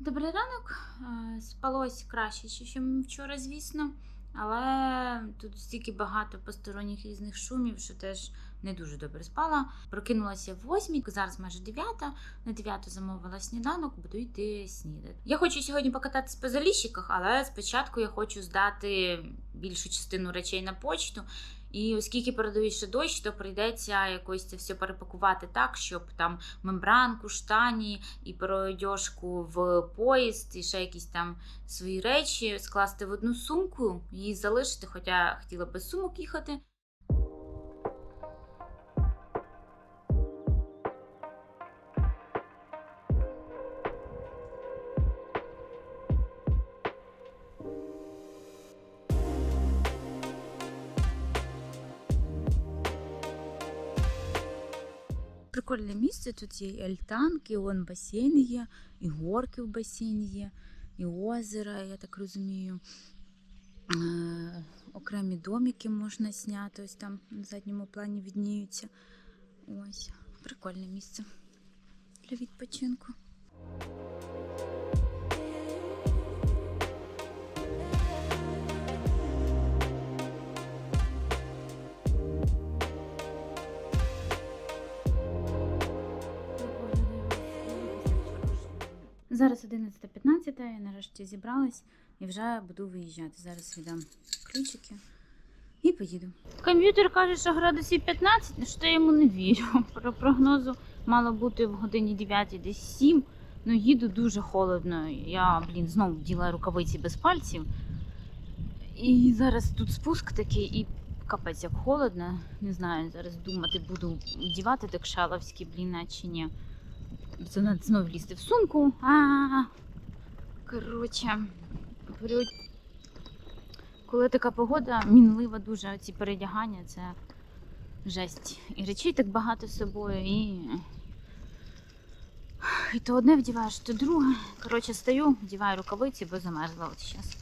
Добрий ранок. Е, Спалось краще, ніж вчора, звісно. Але тут стільки багато посторонніх різних шумів, що теж не дуже добре спала. Прокинулася в восьмій, зараз майже дев'ята. На дев'яту замовила сніданок, буду йти снідати. Я хочу сьогодні покататись по заліщиках, але спочатку я хочу здати більшу частину речей на почту. І оскільки передають ще дощ, то прийдеться якось це все перепакувати так, щоб там мембранку, штані і переодяжку в поїзд, і ще якісь там свої речі скласти в одну сумку, її залишити, хоча хотіла без сумок їхати. Прикольне місце, тут є і альтанки, он басейн є, і горки в басейні є, і озеро, я так розумію. Е, окремі домики можна зняти, ось там на задньому плані відніються. Ось, прикольне місце для відпочинку. Зараз 11.15, я нарешті зібралась і вже буду виїжджати. Зараз віддам ключики і поїду. Комп'ютер каже, що градусів 15, ну що я йому не вірю. Про прогнозу мало бути в годині 9 десь 7. Ну їду дуже холодно. Я, блін, знову діла рукавиці без пальців. І зараз тут спуск такий і капець як холодно. Не знаю, зараз думати буду вдівати так шаловські, блін, чи ні. Це треба знову лізти в сумку. А, коротше, говорю, коли така погода, мінлива дуже ці передягання, це жесть. І речей так багато з собою, і. І то одне вдіваєш, то друге. Коротше, стою, вдіваю рукавиці, бо замерзла от зараз.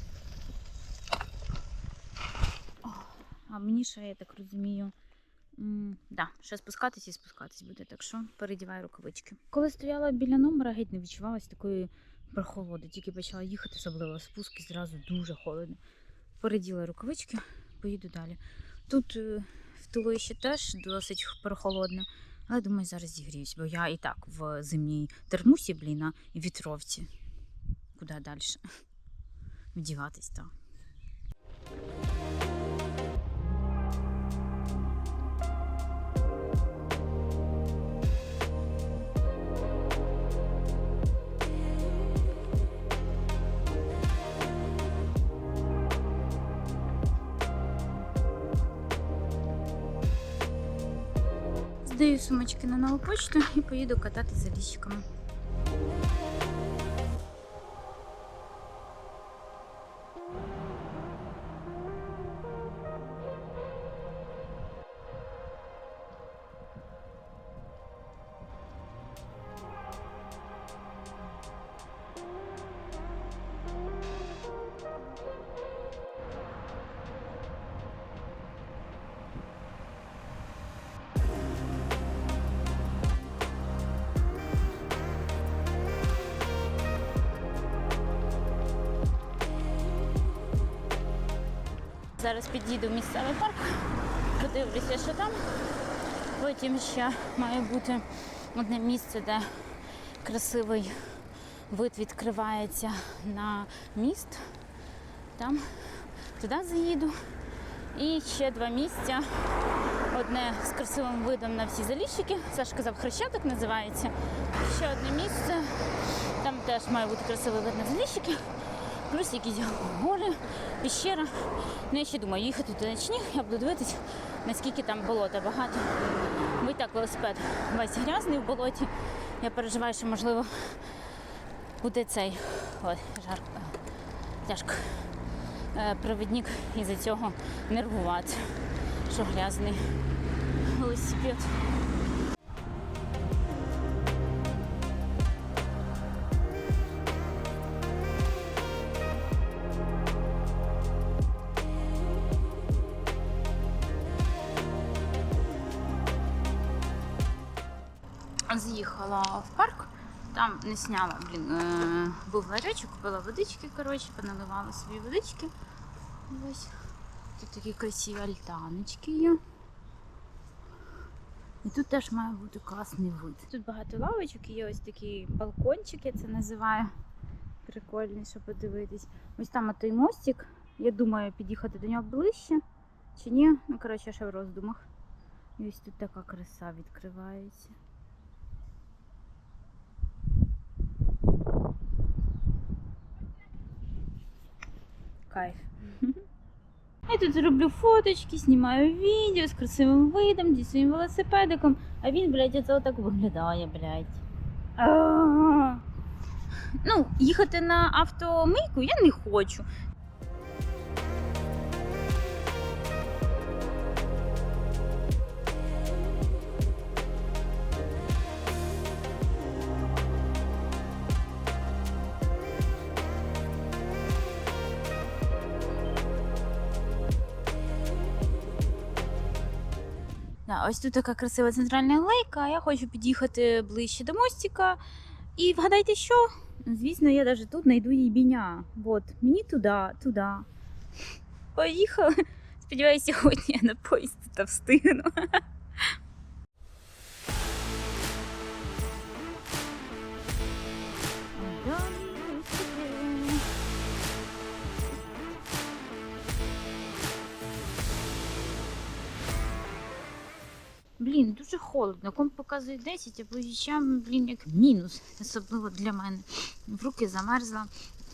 А мені ще, я так розумію, Да, ще спускатись і спускатись буде, так що передіваю рукавички. Коли стояла біля номера, геть не відчувалась такої прохолоди. Тільки почала їхати, особливо спуск, і зразу дуже холодно. Переділа рукавички, поїду далі. Тут е, в туловищі теж досить прохолодно, але думаю, зараз зігріюсь, бо я і так в зимній термусі, бліна, і вітровці. Куди далі? Вдіватись, так. Сумочки на нову почту і поїду катати за ліщиками. Під'їду в місцевий парк, подивлюся, що там. Потім ще має бути одне місце, де красивий вид відкривається на міст. Там туди заїду. І ще два місця. Одне з красивим видом на всі заліщики. Саш казав, хрещатик називається. Ще одне місце. Там теж має бути красивий вид на заліщики. Плюс якісь гори, піщера. Ну, я ще думаю, їхати туди чи я буду дивитись, наскільки там болота багато. Бо і так велосипед весь грязний в болоті. Я переживаю, що можливо буде цей ой, жарко, тяжко. Е, Провідник із-за цього нервувати, що грязний велосипед. З'їхала в парк, Там не сняла, блін, е, був ларечок, купила водички, коротше, поналивала собі водички. Ось. Тут такі красиві альтаночки є. І тут теж має бути класний вид. Тут багато лавочок, є ось такі балкончики, це називаю. Прикольний, щоб подивитись. Ось там той мостик. Я думаю, під'їхати до нього ближче чи ні. Ну, коротше, ще в роздумах. І ось тут така краса відкривається. Кайф. Я тут роблю фоточки, знімаю відео з красивим видом, зі своїм велосипедиком, а він, блядь, оце отак виглядає, блядь. Ну, їхати на автомийку я не хочу. Ось тут така красива центральна лейка. я хочу під'їхати ближче до мостика. І вгадайте що? Звісно, я навіть тут знайду їбіня. От, мені туди, туди. Поїхали. Сподіваюся, сьогодні я на поїзд та встигну. Холодно. Комп показує 10, а по вічам, блін, як мінус, особливо для мене. В руки замерзла.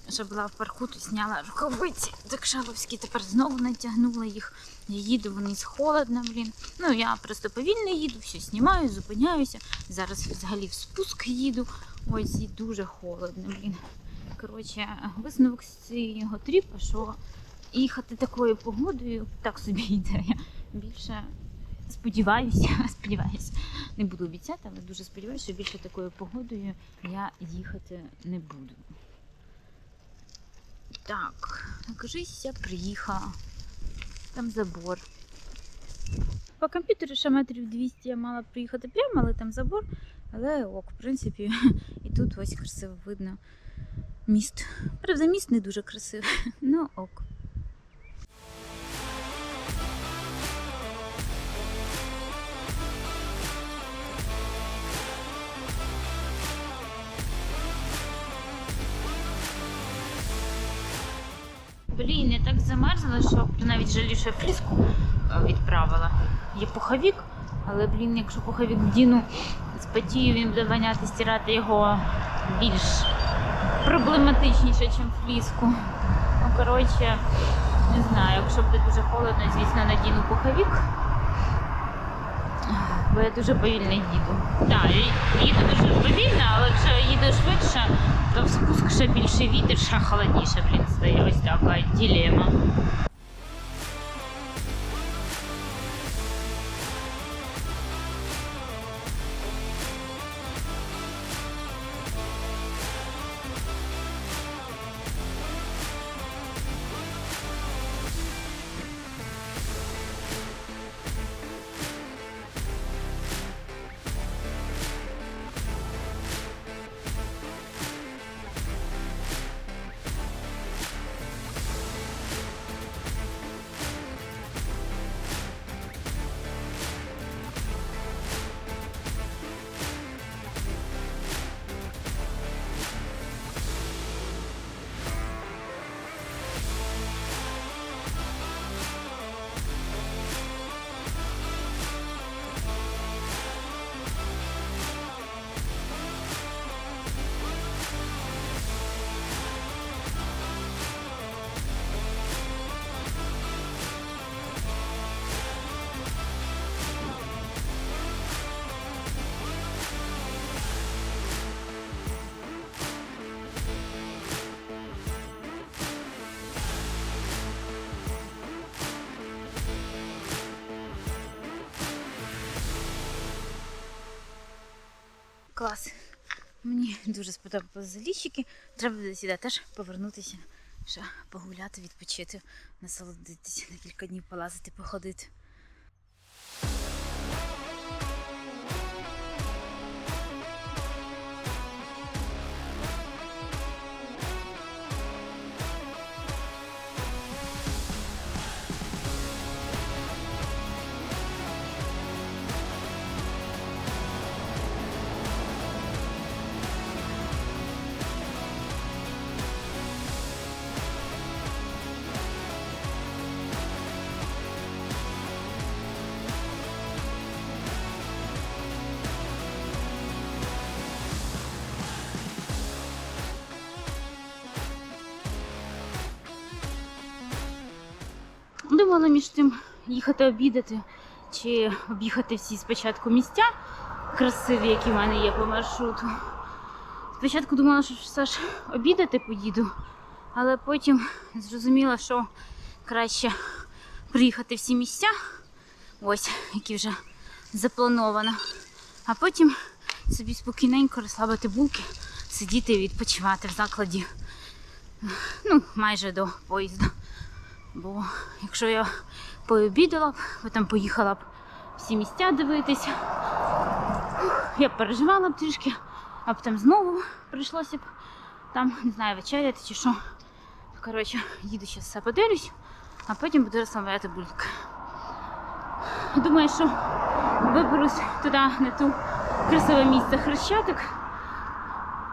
Ще була в парку, то зняла рукавиці декшаловські, тепер знову натягнула їх. Я їду вниз холодно, блін. Ну, я просто повільно їду, все знімаю, зупиняюся. Зараз взагалі в спуск їду. Ось і дуже холодно, блін. Коротше, висновок з цього тріпа, що їхати такою погодою так собі йде. Більше сподіваюся, сподіваюся, не буду обіцяти, але дуже сподіваюся, що більше такою погодою я їхати не буду. Так, кажись, я приїхала. Там забор. По комп'ютеру ще метрів 200 я мала приїхати прямо, але там забор. Але ок, в принципі, і тут ось красиво видно міст. Правда, міст не дуже красивий, ну ок. Блін, я так замерзла, що навіть жалію, фліску е, відправила. Є пуховік, але, блін, якщо пуховік діну з патію, він буде воняти, стирати його більш проблематичніше, ніж фліску. Ну, коротше, не знаю, якщо буде дуже холодно, звісно, надіну пуховік. Бо я дуже повільно їду. Так, їду дуже повільно, але якщо їду швидше, то в спуск ще більше вітер, ще холодніше, блін, стає. Ось така ділема. Клас. Мені дуже сподобалися заліщики. Треба буде сюди теж повернутися, ще погуляти, відпочити, насолодитися на кілька днів полазити, походити. Роздумувала між тим їхати обідати чи об'їхати всі спочатку місця красиві, які в мене є по маршруту. Спочатку думала, що все ж обідати поїду, але потім зрозуміла, що краще приїхати всі місця, ось, які вже заплановано, а потім собі спокійненько розслабити булки, сидіти і відпочивати в закладі. Ну, майже до поїзду. Бо якщо я пообідала б, потім поїхала б всі місця дивитися, я б переживала б трішки, а потім знову прийшлося б там, не знаю, вечеряти чи що. Коротше, їду зараз все подивлюсь, а потім буду розслабляти бульки. Думаю, що виберусь туди, на ту красиве місце Хрещатик.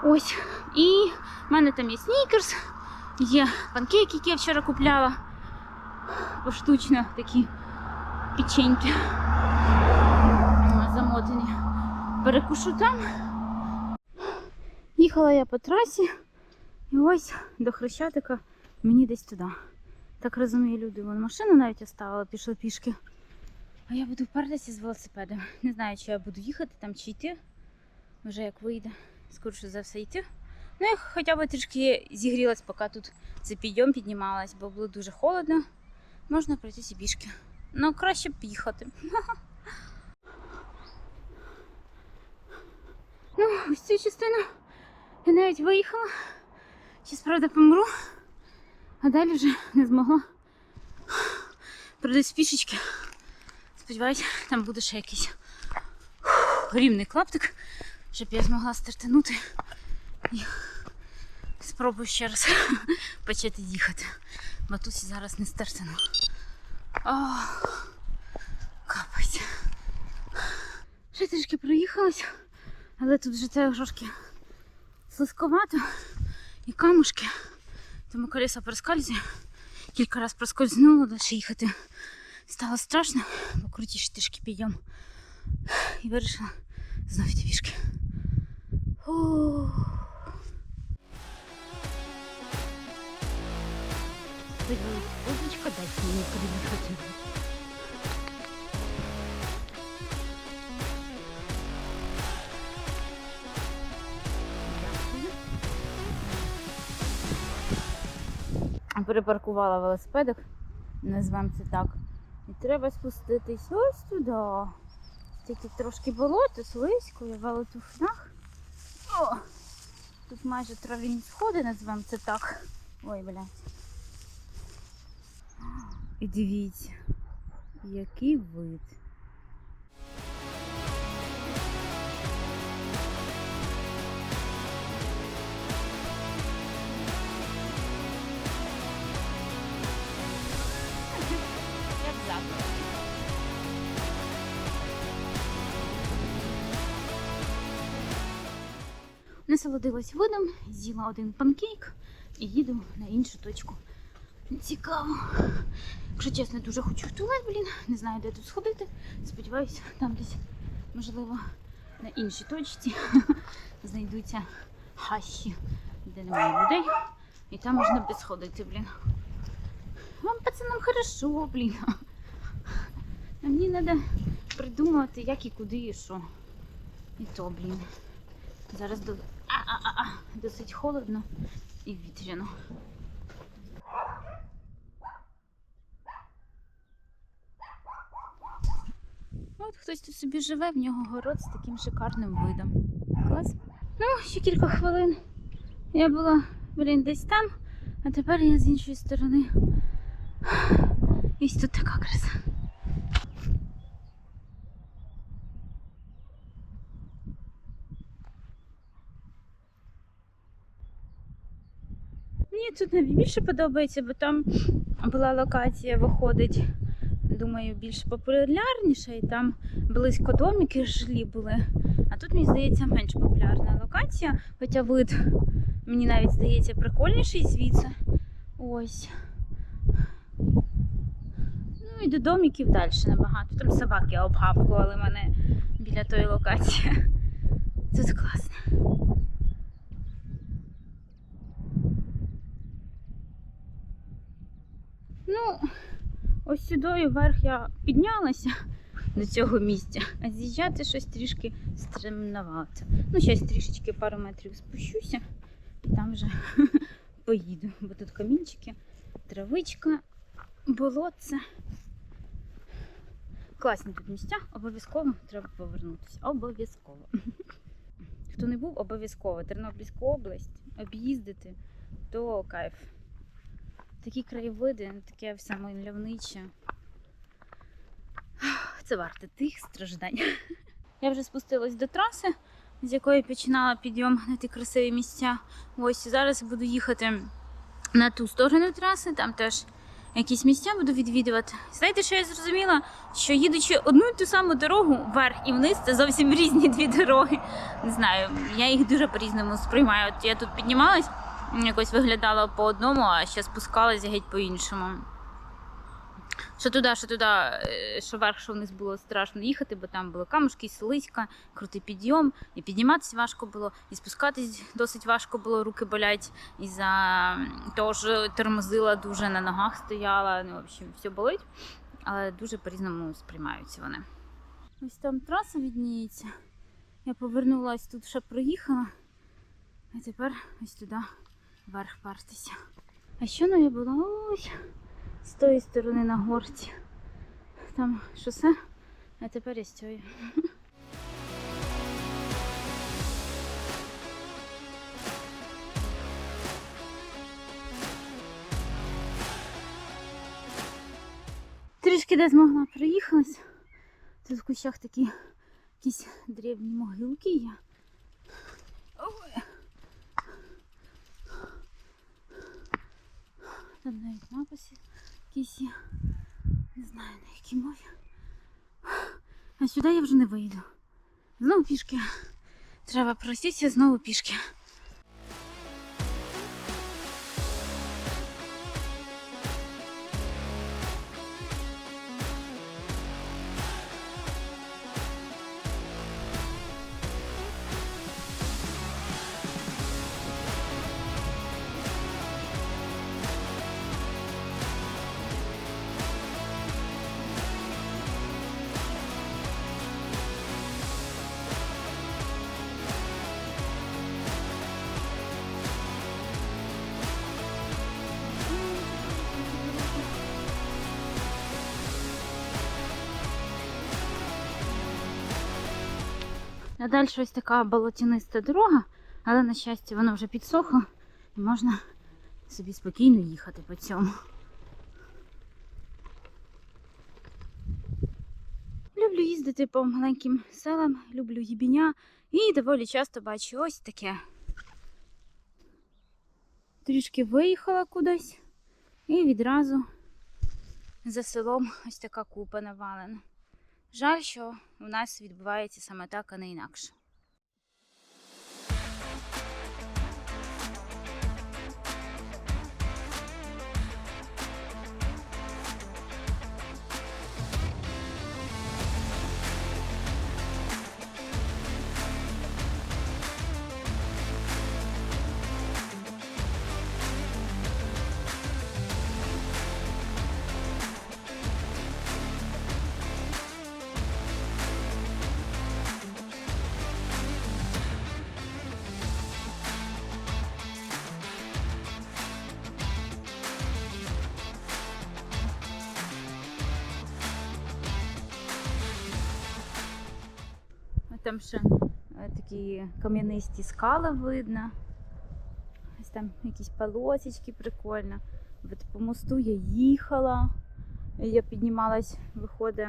Ось. І в мене там є снікерс, є панкейки, які я вчора купляла. Поштучно такі печеньки замотані. Перекушу там. Їхала я по трасі, і ось до Хрещатика мені десь туди. Так розумію, люди вон машину навіть оставила, пішли пішки. А я буду впертися з велосипедом. Не знаю, чи я буду їхати там чи йти. Вже як вийде, скоріше за все йти. Ну, я хоча б трішки зігрілась, поки тут за підйом піднімалась, бо було дуже холодно. Можна пройтися пішки. Ну, краще б їхати. Ну, ось цю частину я навіть виїхала. Зараз, правда, помру, а далі вже не змогла. Пройдусь пішечки. Сподіваюсь, там буде ще якийсь рівний клаптик, щоб я змогла стартанути і спробую ще раз почати їхати. Матусі зараз не стартану. Капець. Ще трішки проїхалась, але тут вже це трошки слизьковато і камушки. Тому колеса проскальзує. Кілька разів проскользнуло, далі їхати стало страшно, бо крутіше трішки підйом. І вирішила знову йти пішки. Фух. Водичка дайте мені. Дякую. Перепаркувала велосипедик, назвемо це так. І треба спуститись ось туди. Тільки трошки болото, слизько, я в велотуфнах. О! Тут майже трав'яні сходи, назвемо це так. Ой, блядь. І дивіться, який вид. Насолодилась видом, з'їла один панкейк і їду на іншу точку. Цікаво. Якщо чесно, дуже хочу в туалет, блін. Не знаю, де тут сходити. Сподіваюся, там десь, можливо, на іншій точці знайдуться хащі, де немає людей. І там можна без сходити, блін. Вам пацанам хорошо, блін. А мені треба придумувати, як і куди і що. І то, блін. Зараз досить холодно і вітряно. От хтось тут собі живе, в нього город з таким шикарним видом. Клас. Ну, ще кілька хвилин. Я була, блін, десь там, а тепер я з іншої сторони. Ось тут така краса. Мені тут навіть більше подобається, бо там була локація, виходить, думаю, більш популярніша, і там близько домики жилі були. А тут, мені здається, менш популярна локація, хоча вид мені навіть здається прикольніший звідси. Ось. Ну і до домиків далі набагато. Там собаки обгавкували мене біля тої локації. Тут класно. Ну, ось сюди вверх я піднялася до цього місця, а з'їжджати щось трішки стремновато. Ну, зараз трішечки пару метрів спущуся і там вже поїду. Бо тут камінчики, травичка, болотце. Класні тут місця, обов'язково треба повернутися. Обов'язково. Хто не був, обов'язково. Тернопільську область об'їздити, то кайф. Такі краєвиди, таке все мальовниче. Це варте тих страждань. Я вже спустилась до траси, з якої починала підйом на ті красиві місця. Ось зараз буду їхати на ту сторону траси, там теж якісь місця буду відвідувати. Знаєте, що я зрозуміла? Що їдучи одну і ту саму дорогу вверх і вниз, це зовсім різні дві дороги. Не знаю, я їх дуже по-різному сприймаю. От я тут піднімалась, якось виглядала по одному, а ще спускалась геть по-іншому. Що туди, що туди, е, що вверх, що вниз було страшно їхати, бо там були камушки, слизька, крутий підйом, і підніматися важко було, і спускатись досить важко було, руки болять. І за того, що тормозила дуже на ногах стояла. Ну, в общем, все болить, але дуже по-різному сприймаються вони. Ось там траса відніється. Я повернулась тут, ще проїхала, а тепер ось туди вверх партися. А що я була ось з тої сторони на горці. Там шосе, а тепер я з цієї. Трішки де змогла проїхалась. Тут в кущах такі якісь древні могилки є. Там навіть написи якісь є. Не знаю на якій мові. А сюди я вже не вийду. Знову пішки. Треба проститися знову пішки. А далі ось така болотяниста дорога, але на щастя вона вже підсохла і можна собі спокійно їхати по цьому. Люблю їздити по маленьким селам, люблю їбіння і доволі часто бачу ось таке. Трішки виїхала кудись і відразу за селом ось така купа навалена. Жаль, що у нас відбувається саме так, а не інакше. Там ще е, такі кам'янисті скали видно. Ось там якісь полосочки прикольно. От по мосту я їхала. Я піднімалась, виходить.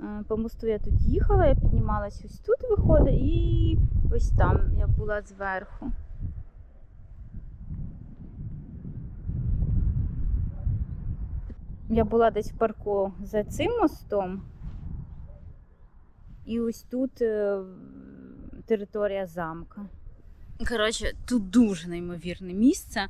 е, По мосту я тут їхала, я піднімалась ось тут виходить і ось там я була зверху. Я була десь в парку за цим мостом. І ось тут е, територія замка. Коротше, тут дуже неймовірне місце.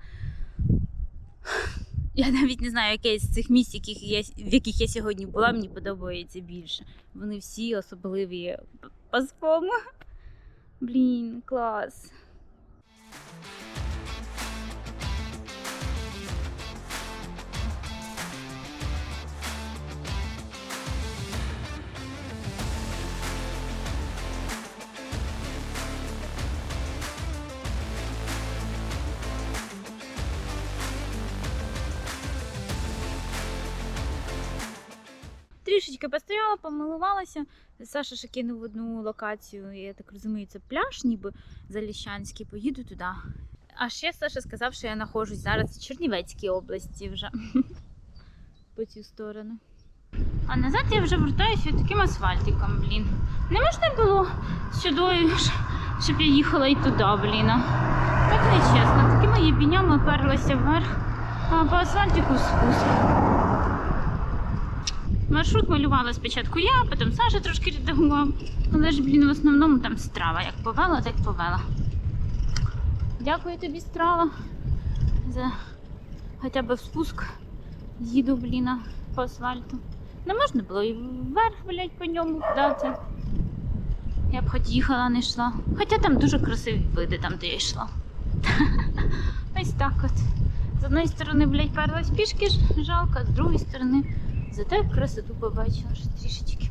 Я навіть не знаю, яке з цих місць, яких я, в яких я сьогодні була, мені подобається більше. Вони всі особливі п- по-своєму. Блін, клас. Трішечки постояла, помилувалася. Саша ще кинув одну локацію, я так розумію, це пляж, ніби Заліщанський. Поїду туди. А ще Саша сказав, що я знаходжусь зараз в Чернівецькій області вже по цю сторону. А назад я вже вертаюся таким асфальтиком, блін. Не можна було сюди, щоб я їхала і туди, блін. Так не чесно. Такими єбінями перлася вверх, а по асфальтику спуск. Маршрут малювала спочатку я, потім Саша трошки редагував. Але ж, блін, в основному там страва. Як повела, так повела. Дякую тобі, страва, за хоча б спуск. Їду, блін, по асфальту. Не можна було і вверх, блядь, по ньому кудати. Я б хоч їхала, не йшла. Хоча там дуже красиві види, там, де я йшла. Ось так от. З одної сторони, блядь, перлась пішки жалко, з другої сторони, зате красоту побачила ще трішечки.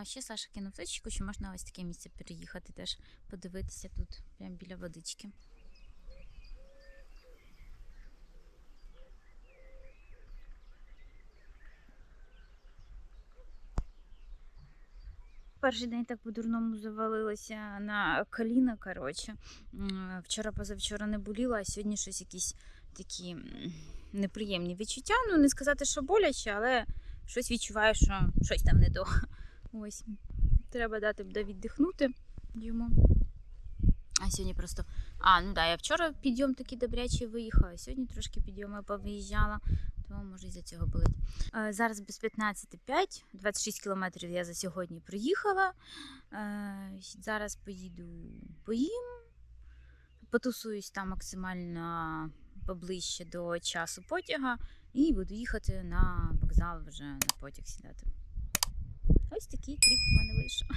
А ще Саша кинув точку, що можна ось таке місце переїхати теж подивитися тут, прямо біля водички. Перший день так по-дурному завалилася на коліна, коротше. Вчора позавчора не боліла, а сьогодні щось якісь такі неприємні відчуття. Ну, не сказати, що боляче, але щось відчуваю, що щось там не то. Ось. Треба дати буде віддихнути йому. А сьогодні просто. А, ну да, я вчора підйом такий добрячий виїхала, сьогодні трошки підйоми повиїжджала, тому може із-за цього болить. Е, зараз без 15,5, 26 кілометрів я за сьогодні проїхала. Е, зараз поїду поїм, потусуюсь там максимально поближче до часу потяга і буду їхати на вокзал вже на потяг сідати. Ось такий тріп у мене вийшов.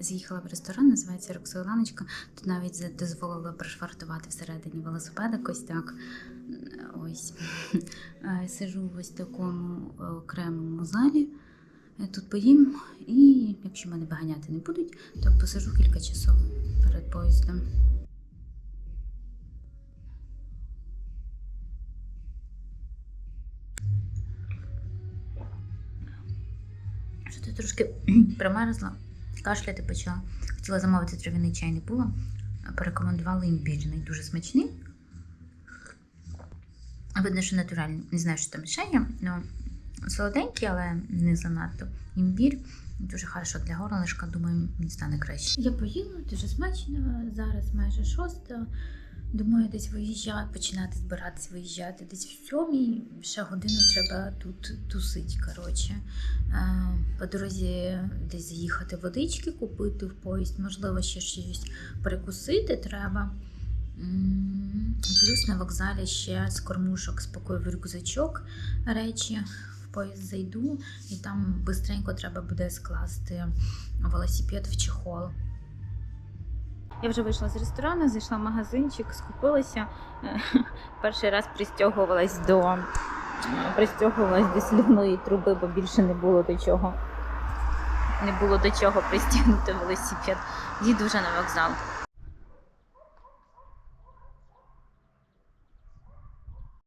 З'їхала в ресторан, називається Роксоланочка. Тут навіть дозволили пришвартувати всередині велосипедик, ось так. Ось. Е, Сижу в ось такому окремому залі. Е, Тут поїм, і якщо мене виганяти не будуть, то посижу кілька часов перед поїздом. Що ти трошки примерзла, кашляти почала. Хотіла замовити трав'яний чай, не було. Порекомендували імбірний, дуже смачний. Видно, що натуральний. Не знаю, що там є. Ну, солоденький, але не занадто. Імбір. Дуже хорошо для горлишка, думаю, він стане краще. Я поїла, дуже смачно. Зараз майже шоста. Думаю, десь виїжджати, починати збиратись виїжджати десь в сьомій. Ще годину треба тут тусить. Коротше. Е, По дорозі десь заїхати водички купити в поїзд, можливо, ще щось перекусити треба. Плюс на вокзалі ще з кормушок спокою в рюкзачок речі. В поїзд зайду, і там швидко треба буде скласти велосипед в чехол. Я вже вийшла з ресторану, зайшла в магазинчик, скупилася. Перший раз пристягувалась до пристягувалась до слівної труби, бо більше не було до чого. Не було до чого пристягнути велосипед. Їду вже на вокзал.